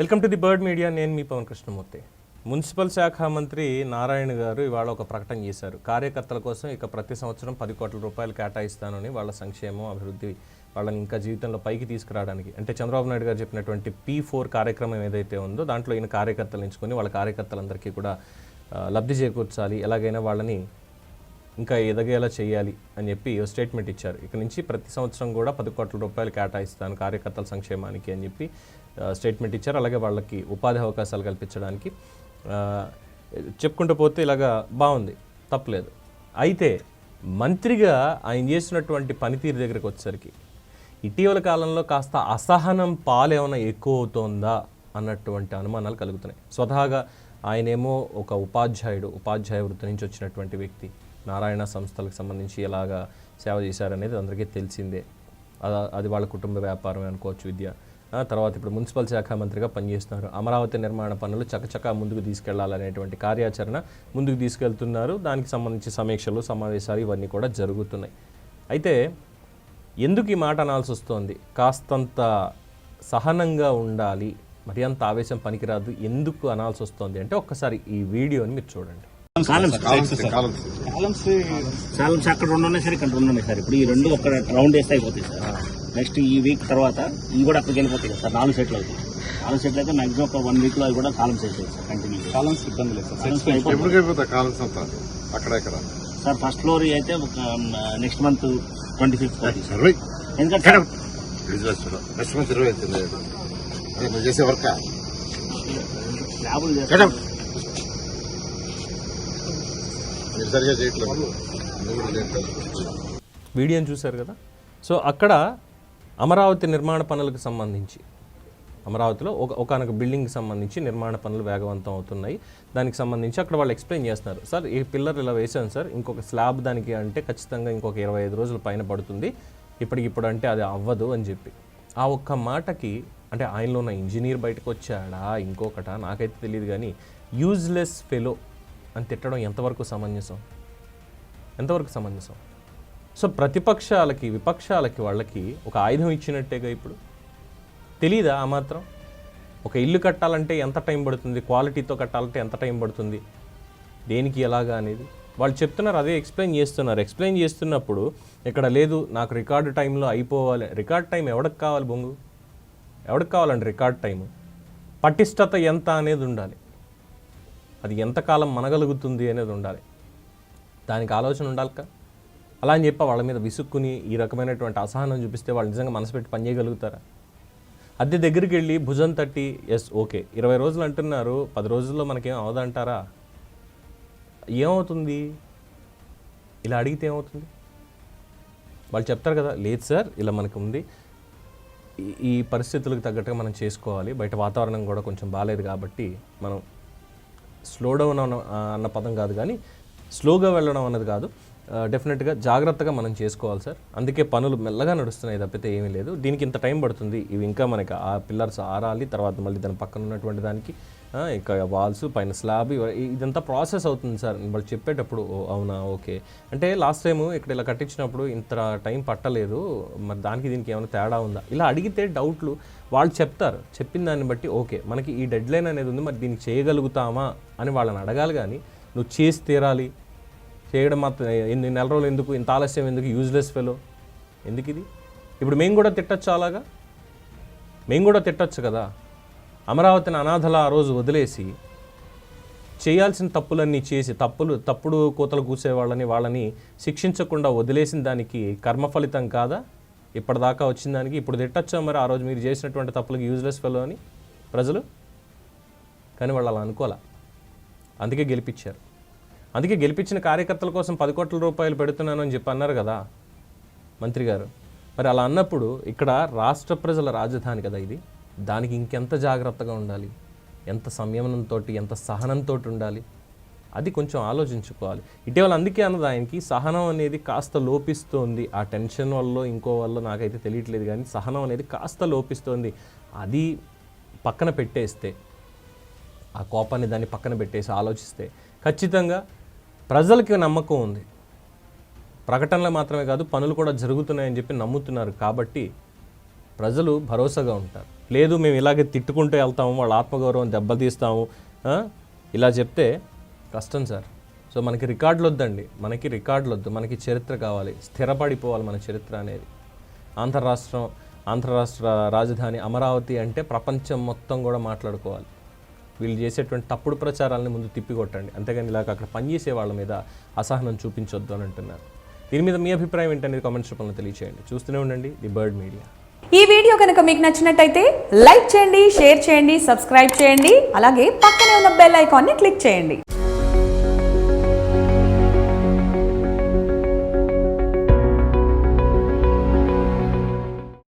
Welcome to the Bird Media. నేను మీ Pawan Krishnamurthy. Municipal శాఖ మంత్రి నారాయణ గారు ఇవాళ ఒక ప్రకటన చేశారు. కార్యకర్తల కోసం ఇక ప్రతి సంవత్సరం పది కోట్ల రూపాయలు కేటాయిస్తానని వాళ్ళ సంక్షేమం అభివృద్ధి వాళ్ళని ఇంకా జీవితంలో పైకి తీసుకురావడానికి. అంటే చంద్రబాబు నాయుడు గారు చెప్పినటువంటి పీ ఫోర్ కార్యక్రమం ఏదైతే ఉందో దాంట్లో ఈయన కార్యకర్తలు ఎంచుకొని వాళ్ళ కార్యకర్తలందరికీ కూడా లబ్ధి చేకూర్చాలి. ఎలాగైనా వాళ్ళని ఇంకా ఎదగేలా చేయాలి అని చెప్పి స్టేట్మెంట్ ఇచ్చారు. ఇక నుంచి ప్రతి సంవత్సరం కూడా పది కోట్ల రూపాయలు కేటాయిస్తాను కార్యకర్తల సంక్షేమానికి అని చెప్పి స్టేట్మెంట్ ఇచ్చారు. అలాగే వాళ్ళకి ఉపాధి అవకాశాలు కల్పించడానికి చెప్పుకుంటూ పోతే ఇలాగా బాగుంది. తప్పలేదు. అయితే మంత్రిగా ఆయన చేసినటువంటి పనితీరు దగ్గరికి వచ్చేసరికి ఇటీవల కాలంలో కాస్త అసహనం పాలేమైనా ఎక్కువ అవుతోందా అన్నటువంటి అనుమానాలు కలుగుతున్నాయి. స్వతహాగా ఆయనేమో ఒక ఉపాధ్యాయుడు ఉపాధ్యాయ వృత్తి నుంచి వచ్చినటువంటి వ్యక్తి. నారాయణ సంస్థలకు సంబంధించి ఎలాగా సేవ చేశారనేది అందరికీ తెలిసిందే. అది వాళ్ళ కుటుంబ వ్యాపారం అనుకోవచ్చు విద్య. తర్వాత ఇప్పుడు మున్సిపల్ శాఖ మంత్రిగా పనిచేస్తున్నారు. అమరావతి నిర్మాణ పనులు చకచకా ముందుకు తీసుకెళ్ళాలనేటువంటి కార్యాచరణ ముందుకు తీసుకెళ్తున్నారు. దానికి సంబంధించి సమీక్షలు సమావేశాలు ఇవన్నీ కూడా జరుగుతున్నాయి. అయితే ఎందుకు ఈ మాట అనాల్సి వస్తోంది? కాస్తంత సహనంగా ఉండాలి మరి అంత ఆవేశం పనికిరాదు ఎందుకు అనాల్సి వస్తోంది అంటే ఒక్కసారి ఈ వీడియోని మీరు చూడండి. కాలమ్స్. అక్కడ రెండు ఉన్నాయి సార్ ఇక్కడ రెండు ఉన్నాయి సార్. ఇప్పుడు ఈ రెండు ఒక రౌండ్ వేస్తే అయిపోతాయి సార్. నెక్స్ట్ ఈ వీక్ తర్వాత ఇవి కూడా అక్కడికి వెళ్ళిపోతాయి కదా సార్. నాలుగు సెట్లు అవుతాయి. నాలుగు సెట్లు అయితే మాక్సిమం ఒక వన్ వీక్లో అవి కూడా కాలమ్స్ అయిపోతాయి సార్ కంటిన్యూ కాలమ్స్ ఇబ్బంది లేదు సార్. కాలమ్స్ అంతా. అక్కడ ఇక్కడ. సార్ ఫస్ట్ ఫ్లోర్ అయితే ఒక నెక్స్ట్ మంత్ ట్వంటీ ఫిఫ్త్ ఎందుకంటే బిజినెస్ నెక్స్ట్ మంత్ ఇరవై అవుతుంది అదే నువ్వు చేసే వర్క్ మీరు సరిగా చేయట్లేదు. వీడియోని చూశారు కదా. సో అక్కడ అమరావతి నిర్మాణ పనులకు సంబంధించి అమరావతిలో ఒక ఒకనొక బిల్డింగ్కి సంబంధించి నిర్మాణ పనులు వేగవంతం అవుతున్నాయి. దానికి సంబంధించి అక్కడ వాళ్ళు ఎక్స్ప్లెయిన్ చేస్తున్నారు. సార్ ఈ పిల్లర్ ఇలా వేసాను సార్ ఇంకొక స్లాబ్ దానికి అంటే ఖచ్చితంగా ఇంకొక ఇరవై ఐదు రోజుల పైన పడుతుంది. ఇప్పటికిప్పుడు అంటే అది అవ్వదు అని చెప్పి. ఆ ఒక్క మాటకి అంటే ఆయనలో ఉన్న ఇంజనీర్ బయటకు వచ్చాడా ఇంకొకట? నాకైతే తెలియదు కానీ యూజ్లెస్ ఫెలో అని తిట్టడం ఎంతవరకు సమంజసం? ఎంతవరకు సమంజసం? సో ప్రతిపక్షాలకి విపక్షాలకి వాళ్ళకి ఒక ఆయుధం ఇచ్చినట్టేగా ఇప్పుడు? తెలీదా ఆ మాత్రం? ఒక ఇల్లు కట్టాలంటే ఎంత టైం పడుతుంది? క్వాలిటీతో కట్టాలంటే ఎంత టైం పడుతుంది? దేనికి ఎలాగా అనేది? వాళ్ళు చెప్తున్నారు అదే ఎక్స్ప్లెయిన్ చేస్తున్నారు. ఎక్స్ప్లెయిన్ చేస్తున్నప్పుడు ఇక్కడ లేదు నాకు రికార్డు టైంలో అయిపోవాలి. రికార్డ్ టైం ఎవడికి కావాలి బొంగు? ఎవడికి కావాలండి రికార్డ్ టైము? పటిష్టత ఎంత అనేది ఉండాలి. అది ఎంతకాలం మనగలుగుతుంది అనేది ఉండాలి. దానికి ఆలోచన ఉండాలి కదా అలా అని చెప్పి వాళ్ళ మీద విసుక్కుని ఈ రకమైనటువంటి అసహనం చూపిస్తే వాళ్ళు నిజంగా మనసు పెట్టి పని చేయగలుగుతారా? అద్దె దగ్గరికి వెళ్ళి భుజం తట్టి ఎస్ ఓకే ఇరవై రోజులు అంటున్నారు. పది రోజుల్లో మనకేం అవదంటారా ఏమవుతుంది? ఇలా అడిగితే ఏమవుతుంది? వాళ్ళు చెప్తారు కదా లేదు సార్ ఇలా మనకు ఉంది ఈ- ఈ పరిస్థితులకు తగ్గట్టుగా మనం చేసుకోవాలి. బయట వాతావరణం కూడా కొంచెం బాగాలేదు కాబట్టి మనం స్లో డౌన్ అన్న అన్న పదం కాదు కానీ స్లోగా వెళ్ళడం అన్నది కాదు. డెఫినెట్గా జాగ్రత్తగా మనం చేసుకోవాలి సార్. అందుకే పనులు మెల్లగా నడుస్తున్నాయి తప్పితే ఏమీ లేదు. దీనికి ఇంత టైం పడుతుంది. ఇవి ఇంకా మనకి ఆ పిల్లర్స్ ఆరాలి తర్వాత మళ్ళీ దాని పక్కన ఉన్నటువంటి దానికి ఇంకా వాల్స్ పైన స్లాబ్ ఇదంతా ప్రాసెస్ అవుతుంది సార్. వాళ్ళు చెప్పేటప్పుడు "ఓ, అవునా? ఓకే. అంటే లాస్ట్ టైం ఇక్కడ ఇలా కట్టించినప్పుడు ఇంత టైం పట్టలేదు. మరి దానికి దీనికి ఏమైనా తేడా ఉందా? ఇలా అడిగితే డౌట్లు వాళ్ళు చెప్తారు. చెప్పిన దాన్ని బట్టి ఓకే మనకి ఈ డెడ్ లైన్ అనేది ఉంది. మరి దీనికి చేయగలుగుతామా? అని వాళ్ళని అడగాలి కానీ నువ్వు చేసి తీరాలి. చేయడం మాత్రం ఎన్ని నెల రోజులు ఎందుకు? ఇంత ఆలస్యం ఎందుకు? యూజ్లెస్ ఫెలో ఎందుకు ఇది? ఇప్పుడు మేము కూడా తిట్టచ్చు అలాగా? మేము కూడా తిట్టచ్చు కదా? అమరావతిని అనాథల ఆ రోజు వదిలేసి చేయాల్సిన తప్పులన్నీ చేసి తప్పులు తప్పుడు కూతలు కూసేవాళ్ళని వాళ్ళని శిక్షించకుండా వదిలేసిన దానికి కర్మ ఫలితం కాదా? ఇప్పటిదాకా వచ్చిన దానికి ఇప్పుడు తిట్టచ్చా మరి ఆ రోజు మీరు చేసినటువంటి తప్పులకు యూజ్లెస్ ఫెలో అని? ప్రజలు? కానీ వాళ్ళు అలా అనుకోలే. అందుకే గెలిపించారు. అందుకే గెలిపించిన కార్యకర్తల కోసం పది కోట్ల రూపాయలు పెడుతున్నాను అని చెప్పి అన్నారు కదా మంత్రి గారు. మరి అలా అన్నప్పుడు ఇక్కడ రాష్ట్ర ప్రజల రాజధాని కదా ఇది. దానికి ఇంకెంత జాగ్రత్తగా ఉండాలి? ఎంత సంయమనంతో ఎంత సహనంతో ఉండాలి? అది కొంచెం ఆలోచించుకోవాలి. ఇటీవల అందుకే అన్నది ఆయనకి సహనం అనేది కాస్త లోపిస్తోంది. ఆ టెన్షన్ వల్ల ఇంకో వల్ల నాకైతే తెలియట్లేదు కానీ సహనం అనేది కాస్త లోపిస్తోంది. అది పక్కన పెట్టేస్తే ఆ కోపాన్ని దాన్ని పక్కన పెట్టేసి ఆలోచిస్తే ఖచ్చితంగా ప్రజలకి నమ్మకం ఉంది. ప్రకటనలు మాత్రమే కాదు పనులు కూడా జరుగుతున్నాయని చెప్పి నమ్ముతున్నారు. కాబట్టి ప్రజలు భరోసాగా ఉంటారు. లేదు మేము ఇలాగే తిట్టుకుంటూ వెళ్తాము వాళ్ళ ఆత్మగౌరవం దెబ్బతీస్తాము ఇలా చెప్తే కష్టం సార్. సో మనకి రికార్డులు వద్దండి. మనకి రికార్డులు వద్దు. మనకి చరిత్ర కావాలి. స్థిరపడిపోవాలి మన చరిత్ర అనేది. ఆంధ్ర రాష్ట్రం ఆంధ్ర రాష్ట్ర రాజధాని అమరావతి అంటే ప్రపంచం మొత్తం కూడా మాట్లాడుకోవాలి. వీళ్ళు చేసేటువంటి తప్పుడు ప్రచారాలని ముందు తిప్పికొట్టండి. అంతేగాని ఇలాగ అక్కడ పనిచేసే వాళ్ళ మీద అసహనం చూపించొద్దు అని అంటున్నారు. దీని మీద మీ అభిప్రాయం ఏంటనేది కామెంట్స్ రూపంలో తెలియచేయండి. చూస్తూనే ఉండండి. The Bird Media. ఈ వీడియో కనుక మీకు నచ్చినట్టయితే లైక్ చేయండి షేర్ చేయండి సబ్స్క్రైబ్ చేయండి అలాగే పక్కనే ఉన్న బెల్ ఐకాన్ని క్లిక్ చేయండి.